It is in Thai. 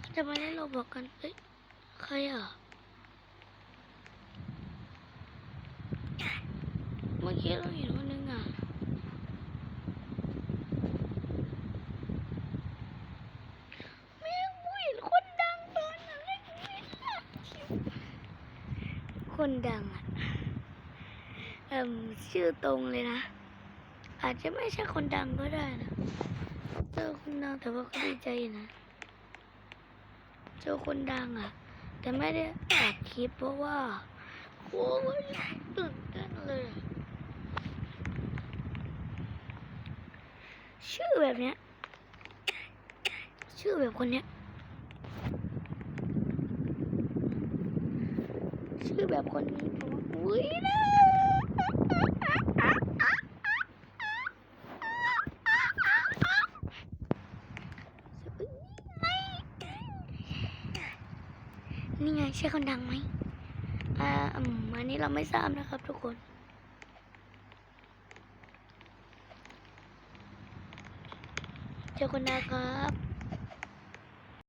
เขาจะมาเล่นโรบอกกันเอ้ย ใครอะเมื่อกี้เราเห็นคนนึงอะแม่กูเห็นคนดังตอนนั้นคนดังอะเอ่มชื่อตรงเลยนะ อาจจะไม่ใช่คนดังก็ได้นะเจอคนดังแต่ว่าก็ดีใจนะ จอคนดังอะ แต่ไม่ได้อัดคลิปเพราะว่าโอ้ยตื่นเต้นเลยชื่อแบบเนี้ย ชื่อแบบคนเนี้ย ชื่อแบบคนนี้ผมว่าอุ้ยนะ นี่ไงใช่คนดังไหมอ่าอืมอันนี้เราไม่ทราบนะครับทุกคนเจอคนดังครับ